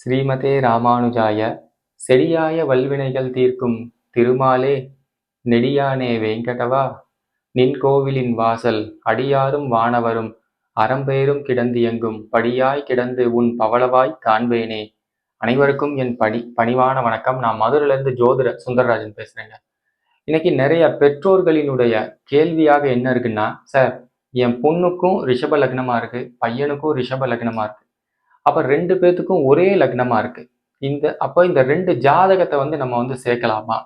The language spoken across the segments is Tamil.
ஸ்ரீமதே ராமானுஜாய செடியாய வல்வினைகள் தீர்க்கும் திருமாலே நெடியானே வேங்கடவா நின் கோவிலின் வாசல் அடியாரும் வானவரும் அறம்பேரும் கிடந்தியங்கும் படியாய் கிடந்து உன் பவளவாய் காண்பேனே. அனைவருக்கும் என் பணி பணிவான வணக்கம். நான் மதுரையில இருந்து ஜோதிட சுந்தரராஜன் பேசுறேங்க. இன்னைக்கு நிறைய பெற்றோர்களினுடைய கேள்வியாக என்ன இருக்குன்னா சார் என் பொண்ணுக்கும் ரிஷப லக்னமா இருக்கு பையனுக்கும் ரிஷப லக்னமா இருக்கு. அப்போ ரெண்டு பேர்த்துக்கும் ஒரே லக்னமாக இருக்கு. இந்த அப்போ இந்த ரெண்டு ஜாதகத்தை வந்து நம்ம வந்து சேர்க்கலாமா?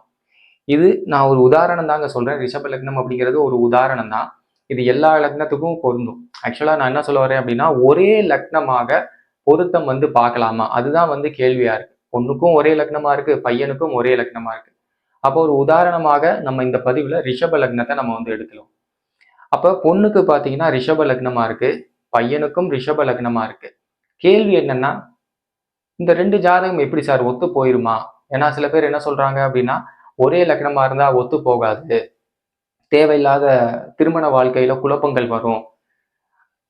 இது நான் ஒரு உதாரணம் தாங்க சொல்கிறேன் ரிஷப லக்னம் அப்படிங்கிறது ஒரு உதாரணம் தான். இது எல்லா லக்னத்துக்கும் பொருந்தும். ஆக்சுவலாக நான் என்ன சொல்ல வரேன் அப்படின்னா ஒரே லக்னமாக பொருத்தம் வந்து பார்க்கலாமா? அதுதான் வந்து கேள்வியாக இருக்குது பொண்ணுக்கும் ஒரே லக்னமாக இருக்கு பையனுக்கும் ஒரே லக்னமாக இருக்கு. அப்போ ஒரு உதாரணமாக நம்ம இந்த பதிவில் ரிஷப லக்னத்தை நம்ம வந்து எடுக்கலாம். அப்போ பொண்ணுக்கு பார்த்தீங்கன்னா ரிஷப லக்னமா இருக்கு பையனுக்கும் ரிஷப லக்னமாக இருக்குது கேள்வி என்னன்னா இந்த ரெண்டு ஜாதகம் எப்படி சார்? ஒத்து போயிருமா? ஏன்னா சில பேர் என்ன சொல்றாங்க அப்படின்னா ஒரே லக்னமா இருந்தா ஒத்து போகாது. தேவையில்லாத திருமண வாழ்க்கையில குழப்பங்கள் வரும்.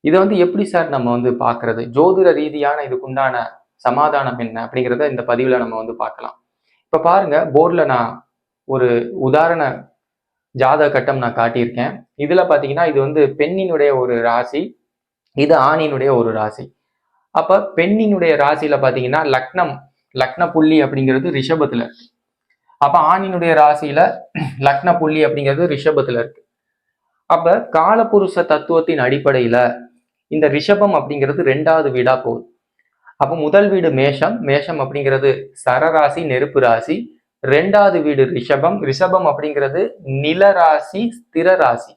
இதை வந்து எப்படி சார் நம்ம வந்து பார்க்கறது? ஜோதிட ரீதியான இதுக்குண்டான சமாதானம் என்ன அப்படிங்கிறத இந்த பதிவுல நம்ம வந்து பார்க்கலாம். இப்ப பாருங்க போர்டில் நான் ஒரு உதாரண ஜாதக கட்டம் நான் காட்டியிருக்கேன். இதுல பாத்தீங்கன்னா இது வந்து பெண்ணினுடைய ஒரு ராசி இது ஆணினுடைய ஒரு ராசி. அப்ப பெண்ணினுடைய ராசியில பாத்தீங்கன்னா லக்னம் லக்ன புள்ளி அப்படிங்கிறது ரிஷபத்துல. இருக்கு அப்ப ஆணினுடைய ராசியில லக்ன புள்ளி அப்படிங்கிறது ரிஷபத்துல இருக்கு. அப்ப காலபுருஷ தத்துவத்தின் அடிப்படையில இந்த ரிஷபம் அப்படிங்கிறது ரெண்டாவது வீடா போகுது. அப்ப முதல் வீடு மேஷம் மேஷம் அப்படிங்கிறது சரராசி நெருப்பு ராசி. ரெண்டாவது வீடு ரிஷபம் ரிஷபம் அப்படிங்கிறது நில ராசி ஸ்திர ராசி.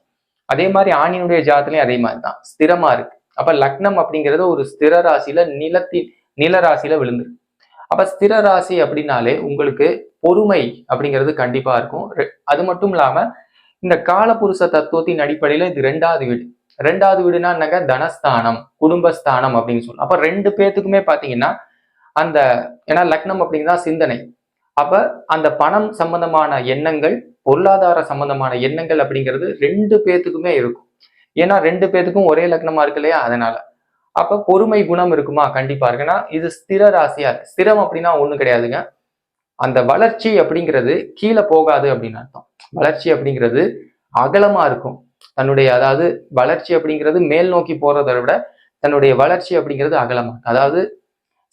அதே மாதிரி ஆணினுடைய ஜாதத்துலயும் அதே மாதிரி தான் ஸ்திரமா இருக்கு. அப்ப லக்னம் அப்படிங்கிறது ஒரு ஸ்திர ராசியில நிலத்தின் நில ராசியில விழுந்துரு அப்ப ஸ்திர ராசி அப்படின்னாலே உங்களுக்கு பொறுமை அப்படிங்கிறது கண்டிப்பா இருக்கும். ரெ- அது மட்டும் இல்லாம இந்த காலபுருஷ தத்துவத்தின் அடிப்படையில இது ரெண்டாவது வீடு. ரெண்டாவது வீடுனா என்னங்க? தனஸ்தானம் குடும்பஸ்தானம் அப்படின்னு சொல்லலாம் அப்ப ரெண்டு பேர்த்துக்குமே பாத்தீங்கன்னா அந்த ஏன்னா லக்னம் அப்படிங்கிறதா சிந்தனை. அப்ப அந்த பணம் சம்பந்தமான எண்ணங்கள் பொருளாதார சம்பந்தமான எண்ணங்கள் அப்படிங்கிறது ரெண்டு பேர்த்துக்குமே இருக்கும். ஏன்னா ரெண்டு பேத்துக்கும் ஒரே லக்னமா இருக்கு இல்லையா? அதனால. அப்ப பொறுமை குணம் இருக்குமா? கண்டிப்பா இருக்கு ஏன்னா இது ஸ்திர ராசியா? ஸ்திரம் அப்படின்னா ஒண்ணும் கிடையாதுங்க. அந்த வளர்ச்சி அப்படிங்கிறது கீழே போகாது அப்படின்னு அர்த்தம். வளர்ச்சி அப்படிங்கிறது அகலமா இருக்கும். தன்னுடைய அதாவது வளர்ச்சி அப்படிங்கிறது மேல் நோக்கி போறதை விட தன்னுடைய வளர்ச்சி அப்படிங்கிறது அகலமா அதாவது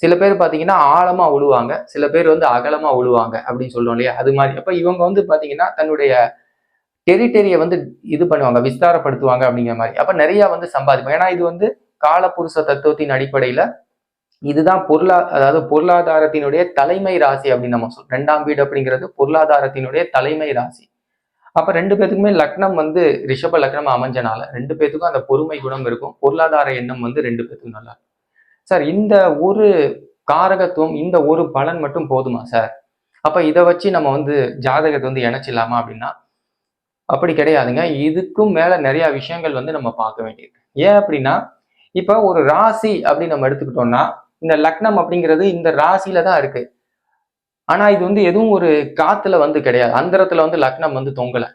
சில பேர் பாத்தீங்கன்னா ஆழமா உழுவாங்க. சில பேர் வந்து அகலமா உழுவாங்க அப்படின்னு சொல்லுவோம் இல்லையா? அது மாதிரி. அப்ப இவங்க வந்து பாத்தீங்கன்னா தன்னுடைய டெரிட்டரியை வந்து இது பண்ணுவாங்க விஸ்தாரப்படுத்துவாங்க அப்படிங்கிற மாதிரி. அப்ப நிறைய வந்து சம்பாதிப்போம் ஏன்னா இது வந்து காலப்புருஷ தத்துவத்தின் அடிப்படையில இதுதான் பொருளா அதாவது பொருளாதாரத்தினுடைய தலைமை ராசி அப்படின்னு நம்ம சொல்றோம் ரெண்டாம் வீடு அப்படிங்கிறது பொருளாதாரத்தினுடைய தலைமை ராசி. அப்ப ரெண்டு பேத்துக்குமே லக்னம் வந்து ரிஷப லக்னம் அமைஞ்சனால ரெண்டு பேத்துக்கும் அந்த பொறுமை குணம் இருக்கும். பொருளாதார எண்ணம் வந்து ரெண்டு பேத்துக்கும் நல்லா சார் இந்த ஒரு காரகத்துவம் இந்த ஒரு பலன் மட்டும் போதுமா சார்? அப்ப இதை வச்சு நம்ம வந்து ஜாதகத்தை வந்து இணைச்சிடலாமா அப்படின்னா அப்படி கிடையாதுங்க. இதுக்கும் மேல நிறைய விஷயங்கள் வந்து நம்ம பார்க்க வேண்டியிருக்கு. ஏன் அப்படின்னா இப்ப ஒரு ராசி அப்படின்னு நம்ம எடுத்துக்கிட்டோம்னா இந்த லக்னம் அப்படிங்கிறது இந்த ராசியில தான் இருக்கு. ஆனா இது வந்து எதுவும் ஒரு காத்துல வந்து கிடையாது. அந்தரத்துல வந்து லக்னம் வந்து தொங்கல.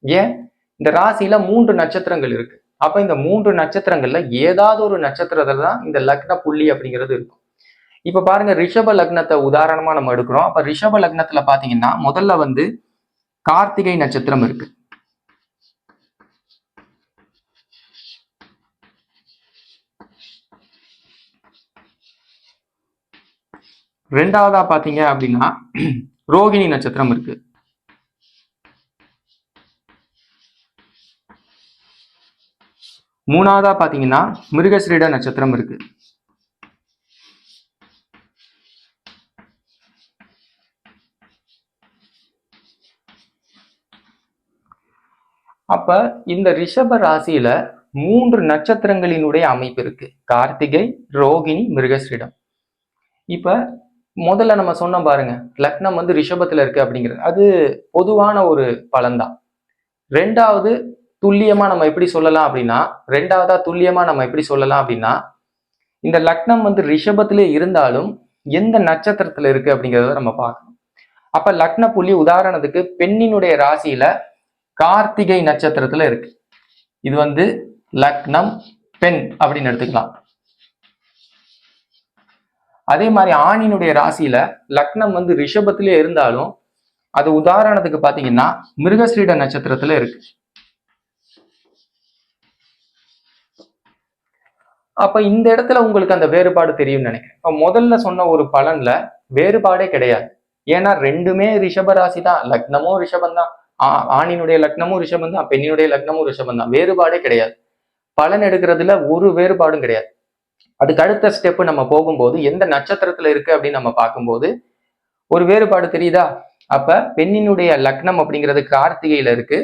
ஏன்? இந்த ராசியில மூன்று நட்சத்திரங்கள் இருக்கு. அப்ப இந்த மூன்று நட்சத்திரங்கள்ல ஏதாவது ஒரு நட்சத்திரத்துல தான் இந்த லக்ன புள்ளி அப்படிங்கிறது இருக்கும். இப்ப பாருங்க ரிஷப லக்னத்தை உதாரணமா நம்ம எடுக்கிறோம். அப்ப ரிஷப லக்னத்துல பாத்தீங்கன்னா முதல்ல வந்து கார்த்திகை நட்சத்திரம் இருக்கு. ரெண்டாவதா பாத்தீங்க அப்படின்னா ரோகிணி நட்சத்திரம் இருக்கு. மூணாவதா பாத்தீங்கன்னா மிருகஸ்ரீட நட்சத்திரம் இருக்கு. அப்ப இந்த ரிஷப ராசியில மூன்று நட்சத்திரங்களினுடைய அமைப்பு இருக்கு. கார்த்திகை ரோகிணி மிருகஸ்ரீடம். இப்ப முதல்ல நம்ம சொன்னோம் பாருங்க லக்னம் வந்து ரிஷபத்துல இருக்கு அப்படிங்கிறது. அது பொதுவான ஒரு பலன்தான் ரெண்டாவது துல்லியமா நம்ம எப்படி சொல்லலாம் அப்படின்னா ரெண்டாவதா துல்லியமா நம்ம எப்படி சொல்லலாம் அப்படின்னா இந்த லக்னம் வந்து ரிஷபத்திலே இருந்தாலும் எந்த நட்சத்திரத்துல இருக்கு அப்படிங்கிறத நம்ம பார்க்கணும். அப்ப லக்ன புள்ளி உதாரணத்துக்கு பெண்ணினுடைய ராசியில கார்த்திகை நட்சத்திரத்துல இருக்கு. இது வந்து லக்னம் பெண் அப்படின்னு எடுத்துக்கலாம். அதே மாதிரி ஆணினுடைய ராசியில லக்னம் வந்து ரிஷபத்திலே இருந்தாலும் அது உதாரணத்துக்கு பாத்தீங்கன்னா மிருகஸ்ரீட நட்சத்திரத்துல இருக்கு. அப்ப இந்த இடத்துல உங்களுக்கு அந்த வேறுபாடு தெரியும்னு நினைக்கிறேன். இப்ப முதல்ல சொன்ன ஒரு பலன்ல வேறுபாடே கிடையாது. ஏன்னா ரெண்டுமே ரிஷப ராசி தான். லக்னமும் ரிஷபம் தான். ஆ- ஆணினுடைய லக்னமும் ரிஷபம் தான். பெண்ணினுடைய லக்னமும் ரிஷபம் தான். வேறுபாடே கிடையாது. பலன் எடுக்கிறதுல ஒரு வேறுபாடும் கிடையாது. அதுக்கு அடுத்த ஸ்டெப் நம்ம போகும்போது எந்த நட்சத்திரத்துல இருக்கு அப்படின்னு நம்ம பார்க்கும்போது ஒரு வேறுபாடு தெரியுதா? அப்ப பெண்ணினுடைய லக்னம் அப்படிங்கிறது கார்த்திகையில இருக்கு.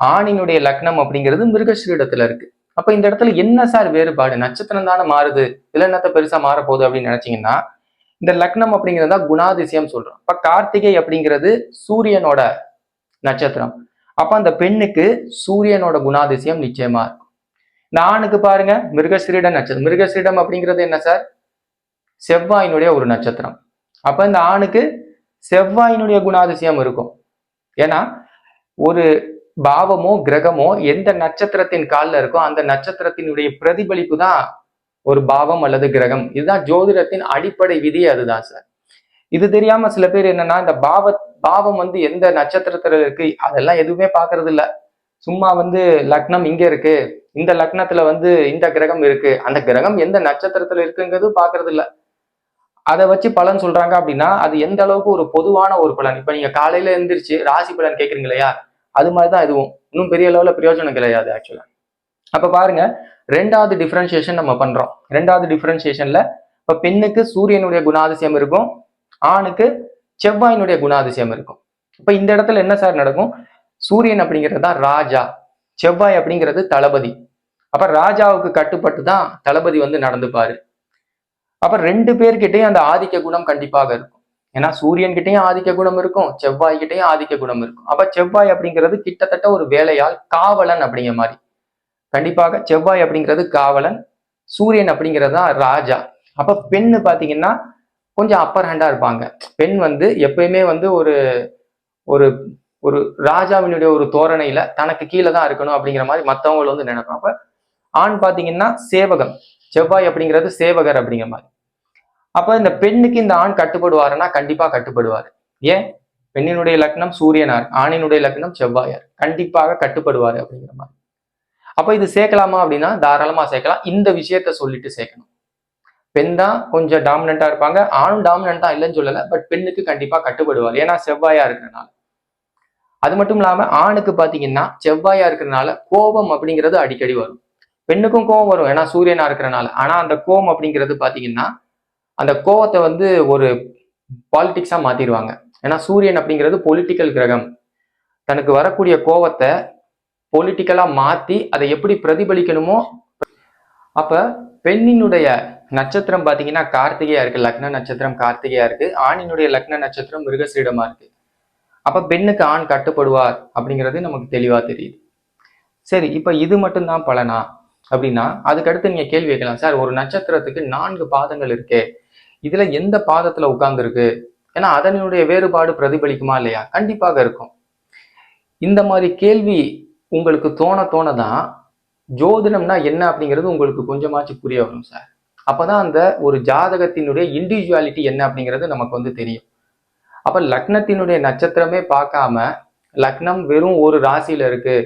ஆணினுடைய லக்னம் அப்படிங்கிறது மிருகஸ்ரீடத்துல இருக்கு. அப்ப இந்த இடத்துல என்ன சார் வேறுபாடு? நட்சத்திரம் தானே மாறுது. இதுல என்னத்த பெருசா மாற போகுது அப்படின்னு நினைச்சீங்கன்னா இந்த லக்னம் அப்படிங்கிறது தான் குணாதிசயம் சொல்றோம். அப்ப கார்த்திகை அப்படிங்கிறது சூரியனோட நட்சத்திரம். அப்ப அந்த பெண்ணுக்கு சூரியனோட குணாதிசயம் நிச்சயமா இருக்கும். நானுக்கு ஆணுக்கு பாருங்க மிருகஸ்ரீட நட்சத்திரம் மிருகஸ்ரீடம் அப்படிங்கிறது என்ன சார்? செவ்வாயினுடைய ஒரு நட்சத்திரம். அப்ப இந்த ஆணுக்கு செவ்வாயினுடைய குணாதிசயம் இருக்கும். ஏன்னா ஒரு பாவமோ கிரகமோ எந்த நட்சத்திரத்தின் கால்ல இருக்கோ அந்த நட்சத்திரத்தினுடைய பிரதிபலிப்பு தான் ஒரு பாவம் அல்லது கிரகம். இதுதான் ஜோதிடத்தின் அடிப்படை விதி அதுதான் சார். இது தெரியாம சில பேர் என்னன்னா இந்த பாவ பாவம் வந்து எந்த நட்சத்திரத்துல இருக்கு அதெல்லாம் எதுவுமே பாக்குறது இல்லை சும்மா வந்து லக்னம் இங்க இருக்கு. இந்த லக்னத்துல வந்து இந்த கிரகம் இருக்கு. அந்த கிரகம் எந்த நட்சத்திரத்துல இருக்குங்கிறது பாக்குறது இல்ல அதை வச்சு பலன் சொல்றாங்க அப்படின்னா அது எந்த அளவுக்கு ஒரு பொதுவான ஒரு பலன்? இப்ப நீங்க காலையில எந்திரிச்சு ராசி பலன் கேக்குறீங்க இல்லையா அது மாதிரிதான் இதுவும். இன்னும் பெரிய அளவுல பிரயோஜனம் கிடையாது ஆக்சுவலா அப்ப பாருங்க ரெண்டாவது டிஃபரன்சியேஷன் நம்ம பண்றோம். ரெண்டாவது டிஃபரன்சியேஷன்ல இப்ப பெண்ணுக்கு சூரியனுடைய குணாதிசயம் இருக்கும். ஆணுக்கு செவ்வாயினுடைய குணாதிசயம் இருக்கும். இப்ப இந்த இடத்துல என்ன சார் நடக்கும்? சூரியன் அப்படிங்கிறது தான் ராஜா செவ்வாய் அப்படிங்கிறது தளபதி. அப்ப ராஜாவுக்கு கட்டுப்பட்டு தான் தளபதி வந்து நடந்துப்பாரு. அப்ப ரெண்டு பேர்கிட்டயும் அந்த ஆதிக்க குணம் கண்டிப்பாக இருக்கும். ஏன்னா சூரியன் கிட்டயும் ஆதிக்க குணம் இருக்கும் செவ்வாய் கிட்டையும் ஆதிக்க குணம் இருக்கும். அப்ப செவ்வாய் அப்படிங்கிறது கிட்டத்தட்ட ஒரு வேலையால் காவலன் அப்படிங்கிற மாதிரி. கண்டிப்பாக செவ்வாய் அப்படிங்கிறது காவலன் சூரியன் அப்படிங்கிறது தான் ராஜா. அப்ப பெண்ணு பாத்தீங்கன்னா கொஞ்சம் அப்பர் ஹேண்டா இருப்பாங்க. பெண் வந்து எப்பயுமே வந்து ஒரு ஒரு ஒரு ராஜாவினுடைய ஒரு தோரணையில தனக்கு கீழே தான் இருக்கணும் அப்படிங்கிற மாதிரி மற்றவங்களை வந்து நினைப்பாங்க அப்ப ஆண் பாத்தீங்கன்னா சேவகம் செவ்வாய் அப்படிங்கிறது சேவகர் அப்படிங்கிற மாதிரி. அப்ப இந்த பெண்ணுக்கு இந்த ஆண் கட்டுப்படுவாருன்னா கண்டிப்பா கட்டுப்படுவாரு. ஏன்? பெண்ணினுடைய லக்னம் சூரியனார் ஆணினுடைய லக்னம் செவ்வாயார். கண்டிப்பாக கட்டுப்படுவாரு அப்படிங்கிற மாதிரி. அப்ப இது சேர்க்கலாமா அப்படின்னா தாராளமா சேர்க்கலாம். இந்த விஷயத்த சொல்லிட்டு சேர்க்கணும். பெண் தான் கொஞ்சம் டாமினண்டா இருப்பாங்க. ஆணும் டாமினண்டா இல்லைன்னு சொல்லல பட் பெண்ணுக்கு கண்டிப்பா கட்டுப்படுவார். ஏன்னா செவ்வாயா இருக்கிறனால. அது மட்டும் இல்லாம ஆணுக்கு பாத்தீங்கன்னா செவ்வாயா இருக்கிறனால கோபம் அப்படிங்கிறது அடிக்கடி வரும். பெண்ணுக்கும் கோபம் வரும். ஏன்னா சூரியனா இருக்கிறனால ஆனா அந்த கோபம் அப்படிங்கிறது பாத்தீங்கன்னா அந்த கோவத்தை வந்து ஒரு பாலிட்டிக்ஸாக மாத்திடுவாங்க. ஏன்னா சூரியன் அப்படிங்கிறது பொலிட்டிக்கல் கிரகம். தனக்கு வரக்கூடிய கோவத்தை பொலிட்டிக்கலா மாத்தி அதை எப்படி பிரதிபலிக்கணுமோ அப்ப பெண்ணினுடைய நட்சத்திரம் பாத்தீங்கன்னா கார்த்திகையா இருக்கு. லக்ன நட்சத்திரம் கார்த்திகையா இருக்கு. ஆணினுடைய லக்ன நட்சத்திரம் மிருகசீடமா இருக்கு. அப்ப பெண்ணுக்கு ஆண் கட்டுப்படுவார் அப்படிங்கிறது நமக்கு தெளிவா தெரியுது. சரி இப்ப இது மட்டும்தான் பலனா? அப்படின்னா அதுக்கடுத்து நீங்க கேள்வி கேட்கலாம். சார் ஒரு நட்சத்திரத்துக்கு நான்கு பாதங்கள் இருக்கே. இதுல எந்த பாதத்துல உட்கார்ந்துருக்கு? ஏன்னா அதனுடைய வேறுபாடு பிரதிபலிக்குமா இல்லையா? கண்டிப்பாக இருக்கும். இந்த மாதிரி கேள்வி உங்களுக்கு தோண தோணதான் ஜோதிடம்னா என்ன அப்படிங்கிறது உங்களுக்கு கொஞ்சமாச்சு புரிய வரும் சார். அப்பதான் அந்த ஒரு ஜாதகத்தினுடைய இண்டிவிஜுவாலிட்டி என்ன அப்படிங்கிறது நமக்கு வந்து தெரியும். அப்ப லக்னத்தினுடைய நட்சத்திரமே பார்க்காம லக்னம் வெறும் ஒரு ராசியில இருக்கு.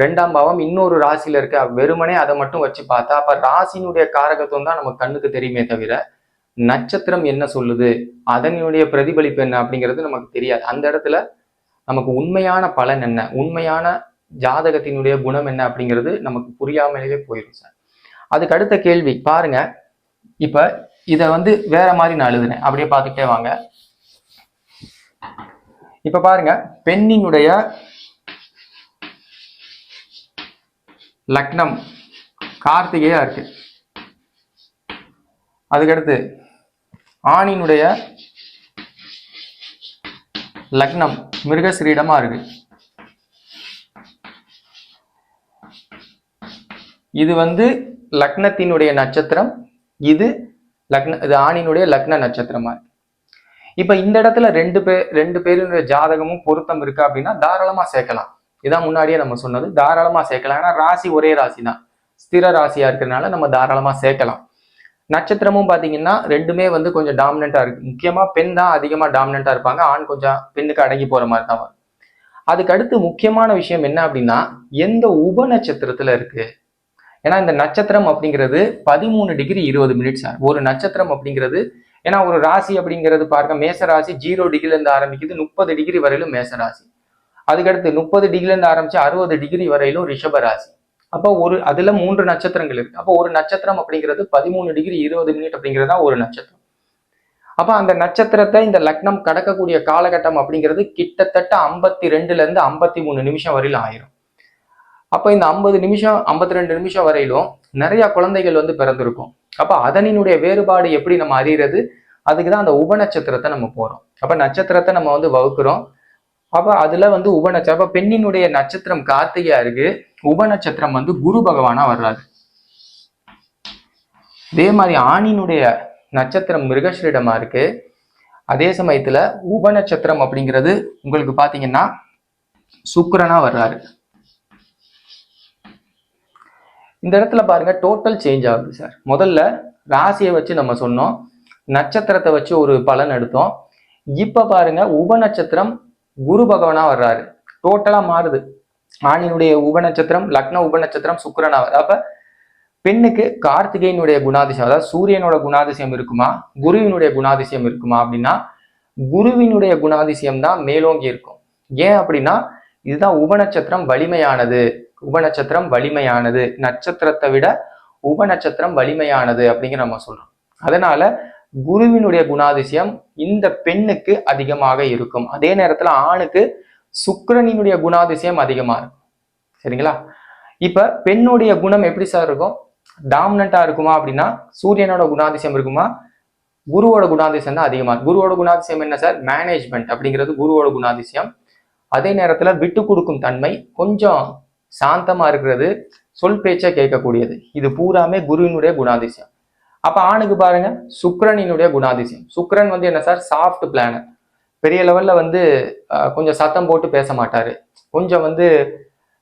ரெண்டாம் பாவம் இன்னொரு ராசியில இருக்கு. வெறுமனே அதை மட்டும் வச்சு பார்த்தா அப்ப ராசியினுடைய காரகத்துவம் தான் நமக்கு கண்ணுக்கு தெரியுமே தவிர நட்சத்திரம் என்ன சொல்லுது? அதனுடைய பிரதிபலிப்பு என்ன அப்படிங்கிறது நமக்கு தெரியாது. அந்த இடத்துல நமக்கு உண்மையான பலன் என்ன? உண்மையான ஜாதகத்தினுடைய குணம் என்ன அப்படிங்கிறது நமக்கு புரியாமலேயே போயிடும் சார். அதுக்கு அடுத்த கேள்வி பாருங்க. இப்ப இத வந்து வேற மாதிரி நான் எழுதுனேன். அப்படியே பார்த்துக்கிட்டே வாங்க. இப்ப பாருங்க பெண்ணினுடைய லக்னம் கார்த்திகையா இருக்கு. அதுக்கடுத்து ஆணினுடைய லக்னம் மிருகஸ்ரீடமா இருக்கு. இது வந்து லக்னத்தினுடைய நட்சத்திரம் இது லக்ன இது ஆணினுடைய லக்ன நட்சத்திரமா இருக்கு. இப்ப இந்த இடத்துல ரெண்டு பேர் ரெண்டு பேருடைய ஜாதகமும் பொருத்தம் இருக்கு அப்படின்னா தாராளமா சேர்க்கலாம். இதான் முன்னாடியே நம்ம சொன்னது. தாராளமா சேர்க்கலாம். ஏன்னா ராசி ஒரே ராசி தான் ஸ்திர ராசியா இருக்கிறதுனால நம்ம தாராளமா சேர்க்கலாம். நட்சத்திரமும் பாத்தீங்கன்னா ரெண்டுமே வந்து கொஞ்சம் டாமினண்டா இருக்கு. முக்கியமா பெண் தான் அதிகமா டாமினண்டா இருப்பாங்க. ஆண் கொஞ்சம் பெண்ணுக்கு அடங்கி போற மாதிரி தான் வரும். அதுக்கு அடுத்து முக்கியமான விஷயம் என்ன அப்படின்னா எந்த உப நட்சத்திரத்துல இருக்கு? ஏன்னா இந்த நட்சத்திரம் அப்படிங்கிறது பதிமூணு டிகிரி இருபது மினிட்ஸ் ஒரு நட்சத்திரம் அப்படிங்கிறது ஏன்னா ஒரு ராசி அப்படிங்கிறது பார்க்க மேச ராசி ஜீரோ டிகிரிலேருந்து ஆரம்பிக்குது முப்பது டிகிரி வரையிலும் மேச ராசி அதுக்கடுத்து முப்பது டிகிரிலேருந்து ஆரம்பிச்சு அறுபது டிகிரி வரையிலும் ரிஷப ராசி அப்போ ஒரு அதுல மூன்று நட்சத்திரங்கள் இருக்கு. அப்போ ஒரு நட்சத்திரம் அப்படிங்கிறது பதிமூணு டிகிரி இருபது மினிட் அப்படிங்கிறது தான் ஒரு நட்சத்திரம். அப்போ அந்த நட்சத்திரத்தை இந்த லக்னம் கடக்கக்கூடிய காலகட்டம் அப்படிங்கிறது கிட்டத்தட்ட ஐம்பத்தி ரெண்டுல இருந்து ஐம்பத்தி மூணு நிமிஷம் வரையிலும் ஆயிரும். அப்போ இந்த ஐம்பது நிமிஷம் ஐம்பத்தி ரெண்டு நிமிஷம் வரையிலும் நிறைய குழந்தைகள் வந்து பிறந்திருக்கும். அப்ப அதனினுடைய வேறுபாடு எப்படி நம்ம அறியறது அதுக்கு தான் அந்த உப நட்சத்திரத்தை நம்ம போறோம். அப்ப நட்சத்திரத்தை நம்ம வந்து வகுக்கிறோம். அப்ப அதுல வந்து உப நட்சத்திரம் அப்ப பெண்ணினுடைய நட்சத்திரம் கார்த்திகையா இருக்கு உப நட்சத்திரம் வந்து குரு பகவானா வர்றாரு. இதே மாதிரி ஆணினுடைய நட்சத்திரம் மிருகஸ்ரீடமா இருக்கு. அதே சமயத்துல உப நட்சத்திரம் அப்படிங்கிறது உங்களுக்கு பாத்தீங்கன்னா சுக்கரனா வர்றாரு. இந்த இடத்துல பாருங்க டோட்டல் சேஞ்ச் ஆகுது சார் முதல்ல ராசியை வச்சு நம்ம சொன்னோம். நட்சத்திரத்தை வச்சு ஒரு பலன் எடுத்தோம். இப்ப பாருங்க உப நட்சத்திரம் குரு பகவனா வர்றாரு. டோட்டலா மாறுது. ஆணினுடைய உப நட்சத்திரம் லக்ன உப நட்சத்திரம் சுக்கரனா வருது அப்ப பெண்ணுக்கு கார்த்திகையினுடைய குணாதிசயம் அதாவது சூரியனோட குணாதிசயம் இருக்குமா? குருவினுடைய குணாதிசயம் இருக்குமா அப்படின்னா குருவினுடைய குணாதிசயம் தான் மேலோங்கி இருக்கும். ஏன் அப்படின்னா இதுதான் உப நட்சத்திரம் வலிமையானது. உபநட்சத்திரம் வலிமையானது. நட்சத்திரத்தை விட உபநட்சத்திரம் வலிமையானது அப்படிங்கிற நம்ம சொல்றோம். அதனால குருவினுடைய குணாதிசயம் இந்த பெண்ணுக்கு அதிகமாக இருக்கும். அதே நேரத்துல ஆணுக்கு சுக்கரனினுடைய குணாதிசயம் அதிகமா இருக்கும். சரிங்களா? இப்ப பெண்ணுடைய குணம் எப்படி சார் இருக்கும்? டாமினண்டா இருக்குமா அப்படின்னா சூரியனோட குணாதிசயம் இருக்குமா? குருவோட குணாதிசயம் தான் அதிகமா இருக்கும். குருவோட குணாதிசயம் என்ன சார் மேனேஜ்மெண்ட் அப்படிங்கிறது குருவோட குணாதிசயம். அதே நேரத்துல விட்டு கொடுக்கும் தன்மை கொஞ்சம் சாந்தமா இருக்கிறது சொல் பேச்சை கேட்கக்கூடியது. இது பூராமே குருவினுடைய குணாதிசயம். அப்போ ஆணுக்கு பாருங்க சுக்ரனினுடைய குணாதிசயம். சுக்ரன் வந்து என்ன சார்? சாஃப்ட் பிளானர் பெரிய லெவல்ல வந்து கொஞ்சம் சத்தம் போட்டு பேச மாட்டாரு. கொஞ்சம் வந்து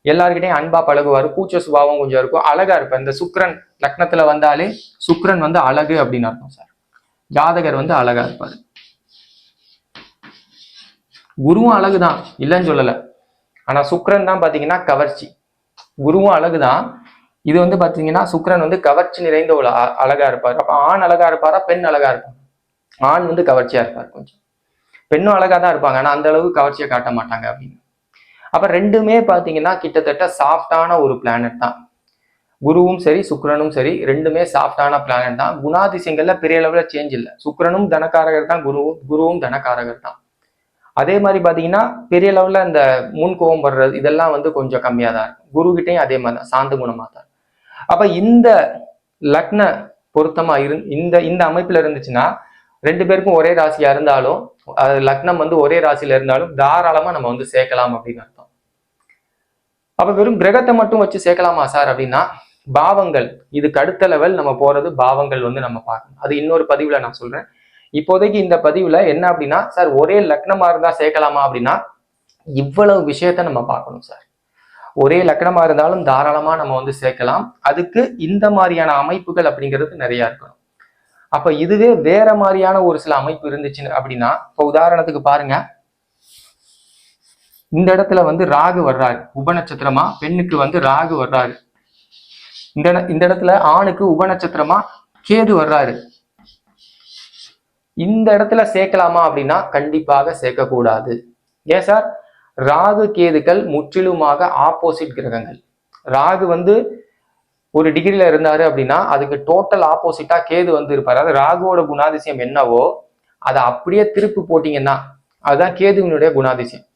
எல்லாருக்கிட்டையும் அன்பா பழகுவார். கூச்ச சுபாவம் கொஞ்சம் இருக்கும். அழகா இருப்பார். இந்த சுக்ரன் லக்னத்துல வந்தாலே சுக்ரன் வந்து அழகு அப்படின்னு அர்த்தம் சார். ஜாதகர் வந்து அழகா இருப்பார். குருவும் அழகுதான். இல்லைன்னு சொல்லலை. ஆனா சுக்ரன் தான் பாத்தீங்கன்னா கவர்ச்சி. குருவும் அழகு தான் இது வந்து பாத்தீங்கன்னா சுக்ரன் வந்து கவர்ச்சி நிறைந்த ஒரு அ- அழகா இருப்பார். அப்ப ஆண் அழகா இருப்பாரா பெண் அழகா இருப்பார்? ஆண் வந்து கவர்ச்சியா இருப்பார் கொஞ்சம். பெண்ணும் அழகா தான் இருப்பாங்க. ஆனா அந்த அளவுக்கு கவர்ச்சியை காட்ட மாட்டாங்க அப்படின்னு. அப்ப ரெண்டுமே பாத்தீங்கன்னா கிட்டத்தட்ட சாஃப்டான ஒரு பிளானட் தான். குருவும் சரி சுக்ரனும் சரி ரெண்டுமே சாஃப்டான பிளானட் தான். குணாதிசயங்கள்ல பெரிய அளவுல சேஞ்ச் இல்லை. சுக்ரனும் தனக்காரகர் தான் குருவும் குருவும் தனக்காரகர் தான். அதே மாதிரி பார்த்தீங்கன்னா பெரிய லெவல்ல இந்த முன்கோபம் வர்றது இதெல்லாம் வந்து கொஞ்சம் கம்மியாக தான் இருக்கும் குரு அதே மாதிரி தான் சாந்த குணமாக தான் அப்போ அப்ப இந்த லக்ன பொருத்தமா இரு இந்த இந்த அமைப்புல இருந்துச்சுன்னா ரெண்டு பேருக்கும் ஒரே ராசியா இருந்தாலும் அது லக்னம் வந்து ஒரே ராசியில இருந்தாலும் தாராளமா நம்ம வந்து சேர்க்கலாம் அப்படின்னு அர்த்தம். அப்ப வெறும் கிரகத்தை மட்டும் வச்சு சேர்க்கலாமா சார் அப்படின்னா பாவங்கள் இதுக்கு அடுத்த லெவல் நம்ம போறது பாவங்கள் வந்து நம்ம பார்க்கணும். அது இன்னொரு பதிவுல நான் சொல்றேன். இப்போதைக்கு இந்த பதிவுல என்ன அப்படின்னா சார் ஒரே லக்னமா இருந்தா சேர்க்கலாமா அப்படின்னா இவ்வளவு விஷயத்த நம்ம பார்க்கணும் சார் ஒரே லக்னமா இருந்தாலும் தாராளமா நம்ம வந்து சேர்க்கலாம். அதுக்கு இந்த மாதிரியான அமைப்புகள் அப்படிங்கிறது நிறைய இருக்கணும். அப்ப இதுவே வேற மாதிரியான ஒரு சில அமைப்பு இருந்துச்சு அப்படின்னா இப்ப உதாரணத்துக்கு பாருங்க. இந்த இடத்துல வந்து ராகு வர்றாரு. உபநட்சத்திரமா பெண்ணுக்கு வந்து ராகு வர்றாரு. இந்த இந்த இடத்துல ஆணுக்கு உபநட்சத்திரமா கேது வர்றாரு. இந்த இடத்துல சேர்க்கலாமா அப்படின்னா கண்டிப்பாக சேர்க்கக்கூடாது. ஏன் சார்? ராகு கேதுக்கள் முற்றிலுமாக ஆப்போசிட் கிரகங்கள். ராகு வந்து ஒரு டிகிரியில் இருந்தாரு அப்படின்னா அதுக்கு டோட்டல் ஆப்போசிட்டா கேது வந்து இருப்பாரு அதாவது ராகுவோட குணாதிசயம் என்னவோ அதை அப்படியே திருப்பி போட்டீங்கன்னா அதுதான் கேதுவினுடைய குணாதிசயம்.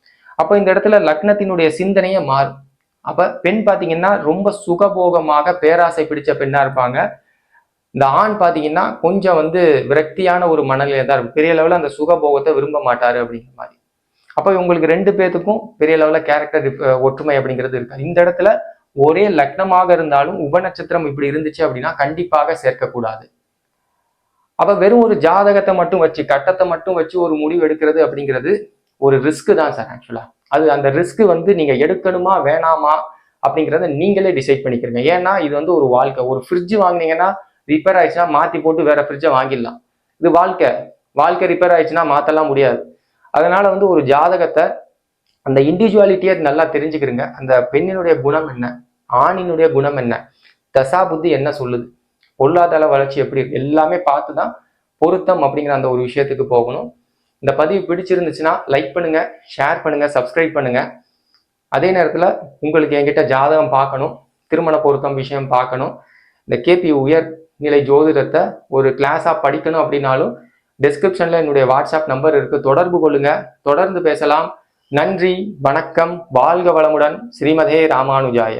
அப்போ இந்த இடத்துல லக்னத்தினுடைய சிந்தனையே மாறும். அப்ப பெண் பாத்தீங்கன்னா ரொம்ப சுகபோகமாக பேராசை பிடிச்ச பெண்ணா இருப்பாங்க. இந்த ஆண் பார்த்தீங்கன்னா கொஞ்சம் வந்து விரக்தியான ஒரு மனநிலையில தான் இருக்கும். பெரிய லெவலில் அந்த சுகபோகத்தை விரும்ப மாட்டாரு அப்படிங்கிற மாதிரி. அப்ப உங்களுக்கு ரெண்டு பேத்துக்கும் பெரிய லெவலில் கேரக்டர் ஒற்றுமை அப்படிங்கிறது இருக்காது. இந்த இடத்துல ஒரே லக்னமாக இருந்தாலும் உபநட்சத்திரம் இப்படி இருந்துச்சு அப்படின்னா கண்டிப்பாக சேர்க்கக்கூடாது. அப்ப வெறும் ஒரு ஜாதகத்தை மட்டும் வச்சு கட்டத்தை மட்டும் வச்சு ஒரு முடிவு எடுக்கிறது அப்படிங்கிறது ஒரு ரிஸ்க்கு தான் சார் ஆக்சுவலா அது அந்த ரிஸ்க்கு வந்து நீங்க எடுக்கணுமா வேணாமா அப்படிங்கிறத நீங்களே டிசைட் பண்ணிக்கிறீங்க ஏன்னா இது வந்து ஒரு வாழ்க்கை. ஒரு ஃப்ரிட்ஜ் வாங்கினீங்கன்னா ரிப்பேர் ஆயிடுச்சுன்னா மாற்றி போட்டு வேற ஃப்ரிட்ஜை வாங்கிடலாம். இது வாழ்க்கை. வாழ்க்கை ரிப்பேர் ஆயிடுச்சுன்னா மாற்றலாம் முடியாது. அதனால வந்து ஒரு ஜாதகத்தை அந்த இண்டிவிஜுவாலிட்டியை நல்லா தெரிஞ்சுக்கிறங்க அந்த பெண்ணினுடைய குணம் என்ன? ஆணினுடைய குணம் என்ன? தசா புத்தி என்ன சொல்லுது? பொருளாதார வளர்ச்சி எப்படி இருக்கு? எல்லாமே பார்த்து தான் பொருத்தம் அப்படிங்கிற அந்த ஒரு விஷயத்துக்கு போகணும். இந்த பதிவு பிடிச்சிருந்துச்சுன்னா லைக் பண்ணுங்க ஷேர் பண்ணுங்க சப்ஸ்கிரைப் பண்ணுங்க. அதே நேரத்தில் உங்களுக்கு என்கிட்ட ஜாதகம் பார்க்கணும் திருமண பொருத்தம் விஷயம் பார்க்கணும். இந்த கேபி உயர் நிலை ஜோதிடத்தை ஒரு கிளாஸாக படிக்கணும் அப்படின்னாலும் டிஸ்கிரிப்ஷனில் என்னுடைய வாட்ஸ்அப் நம்பர் இருக்குது தொடர்பு கொள்ளுங்க. தொடர்ந்து பேசலாம். நன்றி வணக்கம். வாழ்க வளமுடன். ஸ்ரீமதே ராமானுஜாய.